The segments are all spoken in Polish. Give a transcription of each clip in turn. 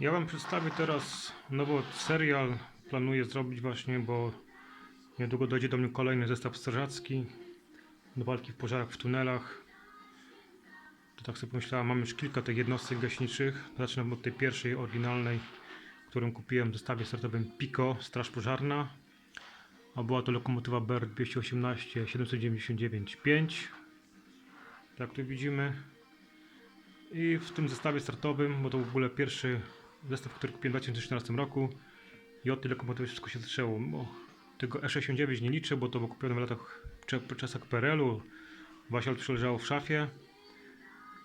Ja Wam przedstawię teraz nowy serial. Planuję zrobić właśnie, bo niedługo dojdzie do mnie kolejny zestaw strażacki do walki w pożarach w tunelach. To tak sobie pomyślałem, mam już kilka tych jednostek gaśniczych. Zacznę od tej pierwszej, oryginalnej, którą kupiłem w zestawie startowym Pico, Straż Pożarna. A była to lokomotywa BR 218 799 5. Tak tu widzimy. I w tym zestawie startowym, bo to w ogóle pierwszy zestaw, który kupiłem w 2014 roku i od tej lokomotywy wszystko się zaczęło. Bo tego E69 nie liczę, bo to było kupione w latach cze- czasach PRL-u. Właśnie leżało w szafie.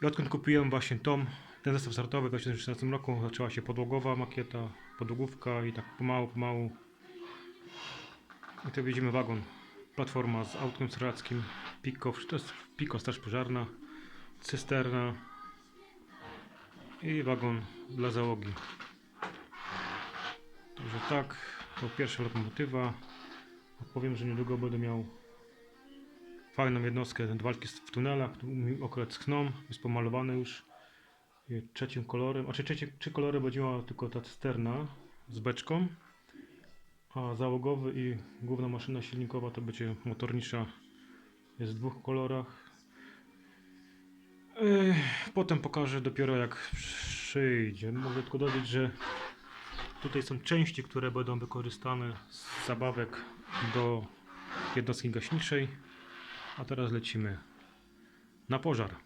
I odkąd kupiłem właśnie tom, ten zestaw startowy w 2014 roku, zaczęła się podłogowa makieta, podłogówka i tak pomału, pomału. I tu widzimy wagon. Platforma z autkiem strzelackim, Pico, to jest Pico Straż Pożarna, cysterna, i wagon dla załogi. Także tak, to pierwsza lokomotywa. Powiem, że niedługo będę miał fajną jednostkę do walki w tunelach. Akurat schną, jest pomalowane już trzecim kolorem. A czy trzecie, trzy kolory będzie miała tylko ta cysterna z beczką. A załogowy i główna maszyna silnikowa to będzie motornicza. Jest w dwóch kolorach. Potem pokażę dopiero jak przyjdzie. Mogę tylko dodać, że tutaj są części, które będą wykorzystane z zabawek do jednostki gaśniczej. A teraz lecimy na pożar.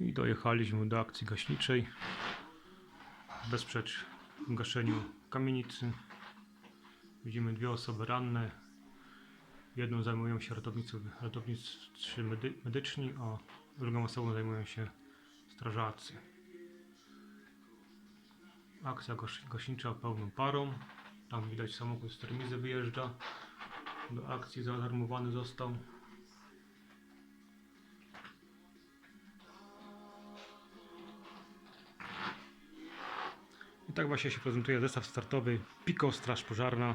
I dojechaliśmy do akcji gaśniczej. Wesprzeć w gaszeniu kamienicy. Widzimy dwie osoby ranne. Jedną zajmują się ratownicy, ratownicy medy, medyczni, a drugą osobą zajmują się strażacy. Akcja gaś- gaśnicza pełną parą. Tam widać samochód z termizy wyjeżdża. Do akcji zaalarmowany został. Tak właśnie się prezentuje zestaw startowy Pico Straż Pożarna